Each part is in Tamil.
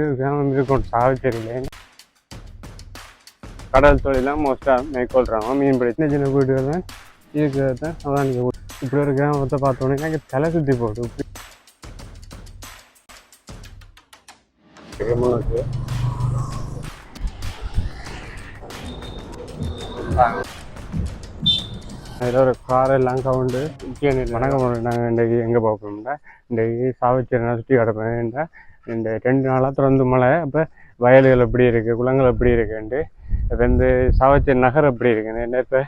இருக்கும் சாவச்சேரியில் கடல் தொழிலாம் மோஸ்ட்டாக மேற்கொள்கிறாங்க மீன் பிடி. சின்ன சின்ன வீடுகள் இருக்கிறத தான் அதான் இப்படி ஒரு கிராமத்தை பார்த்தோன்னே எனக்கு தலை சுற்றி முன்னுக்கு அதில் ஒரு கார் எல்லாம் கவுண்டு வணக்கம் நாங்கள் இன்றைக்கு எங்கே பார்ப்போம்னா இன்றைக்கு சாவச்சேரி நான் சுற்றி கிடப்பேன். இந்த ரெண்டு நாளாக திறந்து மழை. அப்போ வயல்கள் எப்படி இருக்குது குளங்கள் எப்படி இருக்குன்ட்டு இப்போ இந்த சாவச்சேரி நகர் எப்படி இருக்குன்னு என்ன இப்போ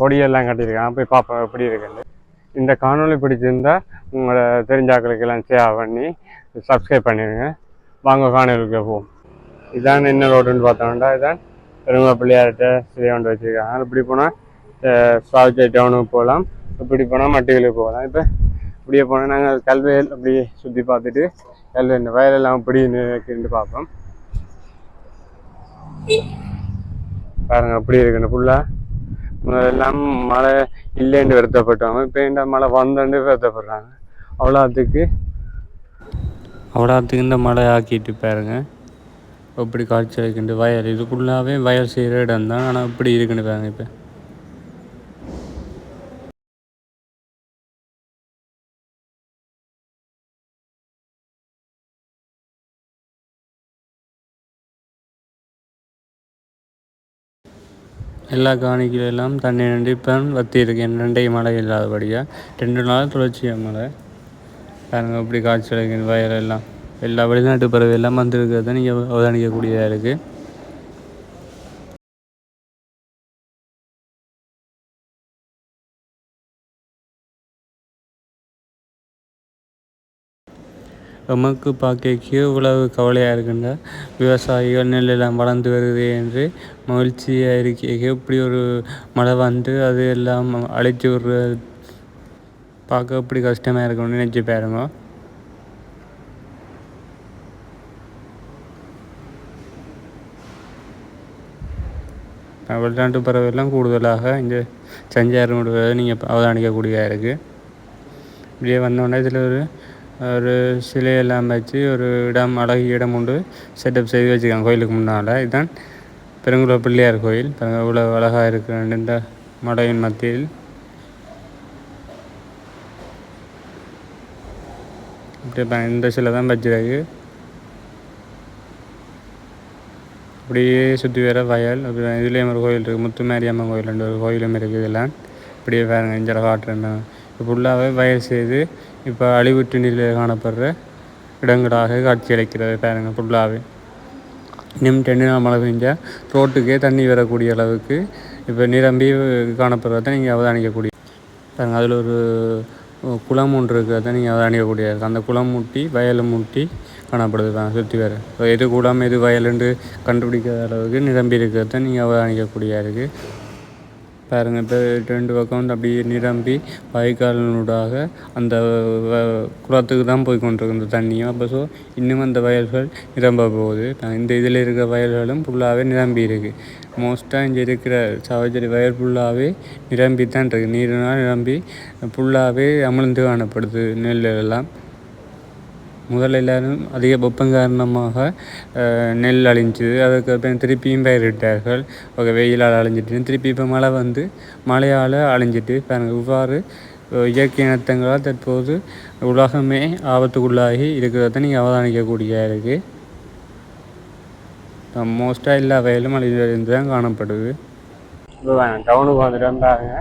கொடியெல்லாம் கட்டியிருக்காங்க. போய் பார்ப்போம் எப்படி இருக்குன்னு இந்த காணொளி பிடிச்சிருந்தா உங்களோட தெரிஞ்சாக்களுக்கு எல்லாம் ஷேர் பண்ணி சப்ஸ்கிரைப் பண்ணிடுங்க. வாங்க காணொலிக்கு போவோம். இதான் என்ன ரோடுன்னு பார்த்தோம்னா இதான் பெருங்க பிள்ளையார்கிட்ட சிலையை கொண்டு வச்சுருக்காங்க. இப்படி போனால் சாவச்சேரி டவுனுக்கு போகலாம். இப்படி போனால் மட்டிகளுக்கு போகலாம். இப்போ அப்படியே போனால் நாங்கள் கல்வியல் அப்படியே சுற்றி பார்த்துட்டு கல்வி இந்த வயலெல்லாம் அப்படின்னு இருக்குன்னு பார்ப்போம். பாருங்க அப்படி இருக்குன்னு ஃபுல்லாக முதலெல்லாம் மழை இல்லைன்னு வருத்தப்பட்டவங்க இப்போ இந்த மழை வந்தேன்னு வருத்தப்படுறாங்க. அவ்வளோத்துக்கு அவ்வளோத்துக்கு இந்த மழை ஆக்கிட்டு பாருங்க. அப்படி காய்ச்சல் வைக்கின்ற வயல் இது ஃபுல்லாகவே வயல் செய்கிற இடம் தான் ஆனால் இப்படி இருக்குன்னு பாருங்க இப்போ. எல்லா காணிக்கையிலும் எல்லாம் தண்ணி வத்தியிருக்கேன் இப்போ ரெண்டே மழை இல்லாதபடியாக ரெண்டு நாள் தொடர்ச்சியாக மழை பாருங்கள் இப்படி காய்ச்சல் வயலெல்லாம். எல்லா வெளிநாட்டு பறவை எல்லாம் வந்திருக்கிறத நீங்கள் அவதானிக்கக்கூடியதாக இருக்குது எமக்கு பார்க்க இவ்வளவு கவலையாக இருக்கின்ற விவசாயிகள் நெல் எல்லாம் வளர்ந்து வருது என்று மகிழ்ச்சியாக இருக்க இப்படி ஒரு மழை வந்து அது எல்லாம் அழைச்சி விடுற பார்க்க இப்படி கஷ்டமாக இருக்கும்னு நினச்சி பாருங்க. வெளிநாட்டு பறவைலாம் கூடுதலாக இந்த சஞ்சாரம் விடுவதை நீங்கள் அவதானிக்கக்கூடியதாக இருக்குது இப்படியே வந்தோடனே இதில் ஒரு ஒரு சிலையெல்லாம் வச்சு ஒரு இடம் அழகிய இடம் உண்டு. செட்டப் செய்து வச்சுருக்காங்க கோயிலுக்கு முன்னால். இதுதான் பெருங்குள பிள்ளையார் கோயில். இவ்வளோ அழகாக இருக்கிற இந்த மடையின் மத்தியில். இப்படி இந்த சிலை தான் வச்சிருக்கு. அப்படியே சுற்றி வர வயல். அப்புறம் இதுலேயும் ஒரு கோயில் இருக்குது முத்துமாரியம்மன் கோயில் ரெண்டு ஒரு கோயிலும் இருக்குது இதெல்லாம். இப்படியே பாருங்க இஞ்சர காட்டுறேன்னு ஃபுல்லாகவே வயல் செய்து இப்போ அழிவுற்று நிலையில் காணப்படுற இடங்களாக காட்சியளிக்கிறது பாருங்கள் பாருங்க ஃபுல்லாகவே இன்னும் ரெண்டு மழை பெஞ்சால் ரோட்டுக்கே தண்ணி வரக்கூடிய அளவுக்கு இப்போ நிரம்பி காணப்படுறத நீங்கள் அவதானிக்கக்கூடிய பாருங்க அதில் ஒரு குளம் ஒன்று இருக்கிறத நீங்கள் அவதானிக்கக்கூடிய அந்த குளம் முட்டி வயலை முட்டி காணப்படுது தான் சுற்றி வேறு. இப்போ எது குளம் எது வயலுண்டு கண்டுபிடிக்காத அளவுக்கு நிரம்பி இருக்கிறத நீங்கள் அவதானிக்கக்கூடிய இருக்குது பாருங்க இப்போ ரெண்டு பக்கம் அப்படியே நிரம்பி வாய்க்காலினூடாக அந்த குளத்துக்கு தான் போய் கொண்டிருக்கு இந்த தண்ணியும். அப்போ ஸோ இன்னும் அந்த வயல்கள் நிரம்ப போகுது. இந்த இதில் இருக்கிற வயல்களும் ஃபுல்லாகவே நிரம்பி இருக்குது மோஸ்ட்டாக இங்கே இருக்கிற சாவச்சேரி வயல் ஃபுல்லாகவே நிரம்பி தான் இருக்குது நீரினால் நிரம்பி ஃபுல்லாகவே அமிழ்ந்து காணப்படுது நெல் எல்லாம். முதல்ல எல்லாரும் அதிக வெப்பம் காரணமாக நெல் அழிஞ்சுது. அதுக்கப்புறம் திருப்பியும் பயிரிட்டார்கள் ஒரு வெயிலால் அழிஞ்சிட்டு திருப்பி இப்போ மழை வந்து மழையால் அழிஞ்சிட்டு பாருங்கள் இவ்வாறு இயற்கை இனத்தங்களால் தற்போது உலகமே ஆபத்துக்குள்ளாகி இருக்கிறத நீங்கள் அவதானிக்கக்கூடிய இருக்குது மோஸ்ட்டாக எல்லா வயலும் அழிந்து தான் காணப்படுது டவுனுக்கு வந்துட்டு பாருங்க.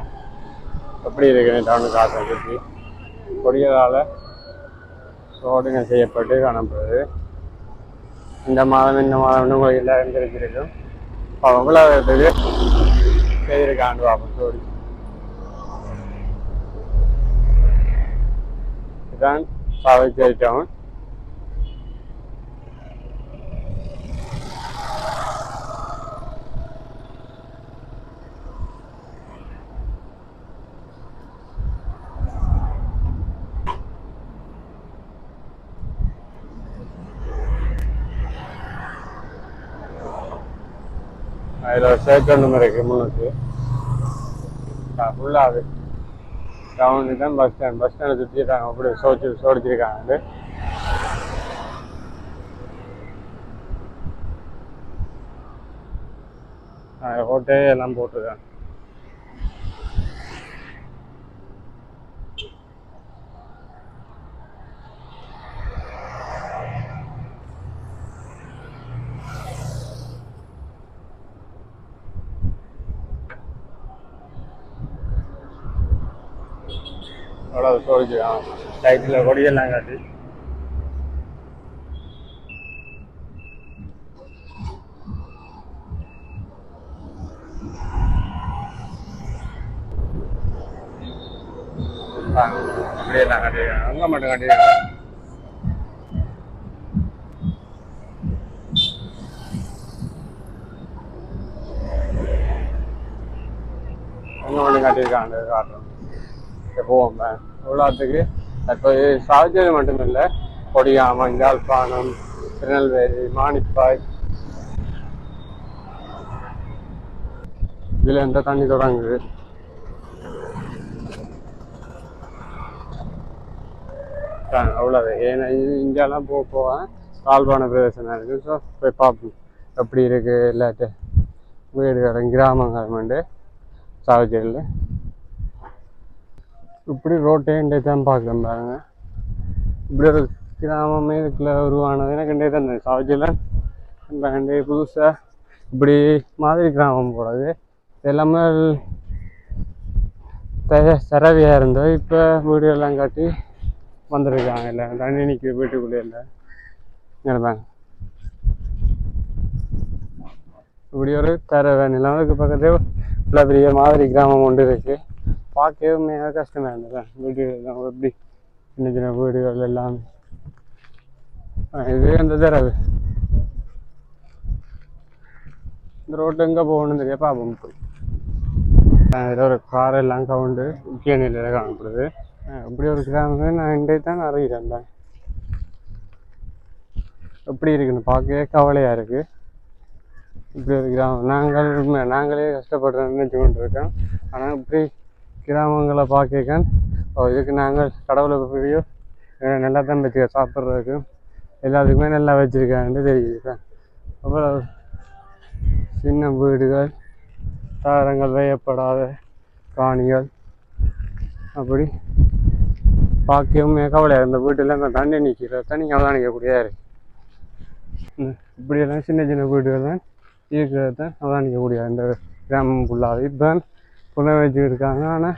எப்படி இருக்குது டவுனுக்கு ஆசை சுற்றி சோதனை செய்யப்பட்டு காணப்படுது. இந்த மாதம் இந்த மாதம் உங்களுக்கு எல்லாம் இருந்திருக்கிறதும் அவ்வளோ இது செய்திருக்காண்டு பார்ப்போம். சோடி இதுதான் சாவச்சேரி டவுன் அதில் சேர்க்கணும் இருக்குது முன்னுக்கு ஃபுல்லாக அது. டவுனு தான் பஸ் ஸ்டாண்ட் பஸ் ஸ்டாண்டை சுற்றிட்டாங்க அப்படி சோச்சு சோடிச்சிருக்காங்க. அது கோட்டையே எல்லாம் போட்டிருக்காங்க. அவ்வளோ கோழிக்கு லைட்டில் கொடியெல்லாம் காட்டி அப்படியெல்லாம் காட்டியிருக்காங்க அங்கே மட்டும் காட்டியிருக்காங்க அங்கே மட்டும் காட்டியிருக்காங்க காட்டுறோம். போவோம் எவ்வளோத்துக்கு தற்போது சாவச்சேரி மட்டுமில்லை. கொடியாமம் யாழ்ப்பாணம் திருநெல்வேலி மானிப்பாய். இதில் எந்த தண்ணி தொடங்குது? அவ்வளோதான் ஏன்னா இங்கெல்லாம் போக போக தாழ்வான பிரதேசமாக இருக்குது ஸோ போய் பார்ப்போம். எப்படி இருக்குது இல்லாட்டு. வீடுகள் கிராமங்கள் வந்து சாவச்சேரியில் இப்படி ரோட்டே தான் பார்க்குறேன் பாருங்க. இப்படி ஒரு கிராமமே இதுக்குள்ள உருவானது. எனக்கு இண்டே தான் சாவச்சியில் வேண்டே புதுசாக இப்படி மாதிரி கிராமம் போடாது எல்லாமே சரவியாக இருந்தோம் இப்போ வீடியோலாம் எல்லாம் காட்டி வந்திருக்காங்க இல்லை. தண்ணி நிற்கிது வீட்டுக்குள்ளே இல்லை. நினைப்பாங்க இப்படி ஒரு தர நிலவுக்கு பக்கத்தில். இவ்வளோ பெரிய மாதிரி கிராமம் ஒன்று இருக்குது பார்க்கவே மிக கஷ்டமாக இருந்தது. வீடு எல்லாம் எப்படி சின்ன சின்ன வீடுகள் எல்லாம். இது அந்த தடவை இந்த ரோட்டில் எங்கே போகணும்னு தெரியா பாபம் போய். இதில் ஒரு கார் எல்லாம் கவுண்டு முக்கிய நிலையில் காணப்படுது. ஆ, இப்படி ஒரு கிராமம் நான் இன்றைய தான் அறிகிறேன் தான். எப்படி இருக்குன்னு பார்க்கவே கவலையாக இருக்குது இப்படி ஒரு கிராமம். நாங்கள் நாங்களே கஷ்டப்படுறோம்னு நினச்சி கொண்டு இருக்கோம் ஆனால் இப்படி கிராமங்களை பார்க்க ஓ இதுக்கு நாங்கள் கடவுளுக்கு பெரிய நல்லா தான் வச்சுக்க சாப்பிட்றதுக்கு. எல்லாத்துக்குமே நல்லா வச்சுருக்காங்கன்னு தெரியுது அப்புறம் சின்ன வீடுகள் தாரங்கள் வேயப்படாத காணிகள் அப்படி பார்க்கவுமே கவலையாக இந்த வீட்டில் இந்த தண்ணி நிற்கிற தண்ணி கவலை இருக்கு. இருக்குது இப்படியெல்லாம் சின்ன சின்ன வீடுகள் தான் இருக்கிறத தான் அவதானிக்கக்கூடிய இந்த கிராமம் ஃபுல்லாகவே இப்போ புன வச்சுருக்காங்க ஆனால்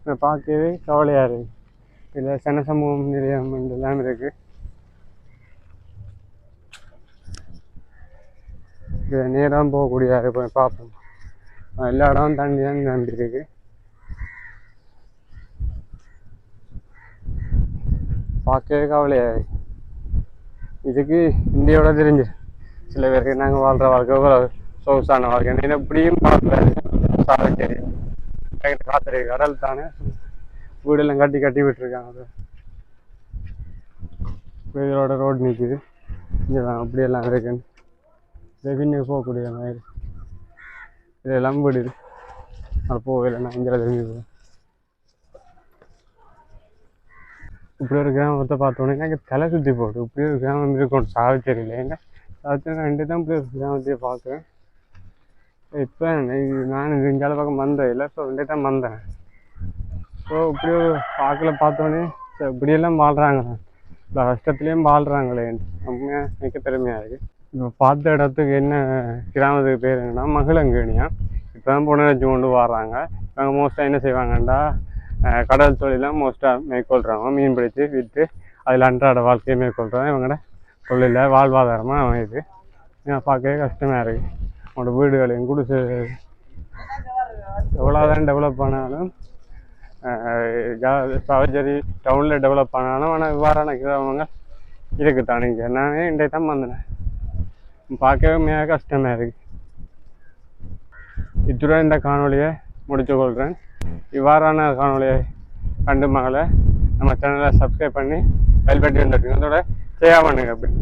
இதை பார்க்கவே கவலையாக இருக்கு. இதில் சன சமூகம் நிலையம் எல்லாம் இருக்குது இதை நேரம் போகக்கூடிய போய் பார்ப்போம். எல்லா இடமும் தண்ணி தான் நம்பிருக்கு பார்க்கவே கவலையாக இருக்குது இதுக்கு இந்தியாவோட தெரிஞ்சு சில பேருக்கு நாங்கள் வாழ்கிற வாழ்க்கை சொகுசான வாழ்க்கை. ஏன்னா இப்படியும் பார்க்கல. சாவச்சேரி காத்திரை கடல் தானே. வீடெல்லாம் கட்டி கட்டி விட்டுருக்காங்க அது இதோட ரோடு நிற்கிது இதெல்லாம் அப்படியெல்லாம் இருக்குன்னு. ரெவின்யூ போகக்கூடிய மாதிரி. இதெல்லாம் வீடு அது போகல நான் இங்கே திரும்பி போவேன் இப்படி ஒரு கிராமத்தை பார்த்தோன்னே எனக்கு தலை சுற்றி போகுது. இப்படி ஒரு கிராமம் இருக்கும் சாவச்சேரியில் ஏன்னா சாவச்சேரி ரெண்டு தான் இப்படி ஒரு கிராமத்தையே பார்க்குறேன். இப்போ நான் இது இங்கால பக்கம் வந்தேன். இல்லை ஸோ ரெண்டே தான் வந்தேன். ஸோ இப்படியும் பார்க்கல பார்த்தோன்னே இப்படியெல்லாம் வாழ்கிறாங்க இல்லை கஷ்டத்துலேயும் வாழ்கிறாங்களே உண்மையாக மிக பெருமையாக இருக்குது இப்போ பார்த்த இடத்துக்கு என்ன கிராமத்துக்கு பேர் என்னன்னா மகளங்கேணியா இப்போ தான் புனர் வச்சு கொண்டு வர்றாங்க இவங்க மோஸ்ட்டாக என்ன செய்வாங்கண்டா கடல் தொழிலாம் மோஸ்ட்டாக மேற்கொள்கிறாங்க மீன் பிடிச்சி விற்று அதில் அன்றாட வாழ்க்கையை மேற்கொள்கிறாங்க இவங்களோட தொழிலில் வாழ்வாதாரமாக அமையுது. பார்க்கவே கஷ்டமாக இருக்குது அவங்களோட வீடுகளையும் குடிசை எவ்வளோதான் டெவலப் ஆனாலும் சாவச்சேரி டவுனில் டெவலப் ஆனாலும் ஆனால் இவ்வாறான கிராமங்கள் இருக்குது தானே இங்கே நானே இன்றைய தான் வந்தேன். பார்க்கவே மிக கஷ்டமாக இருக்குது இத்துடன் இந்த காணொளியை முடித்து கொள்கிறேன். இவ்வாறான காணொளியை கண்டு மகளை நம்ம சேனலை சப்ஸ்கிரைப் பண்ணி பெல் பட்டி வந்துட்டுங்க அதோட ஷேர் பண்ணுங்க அப்படி.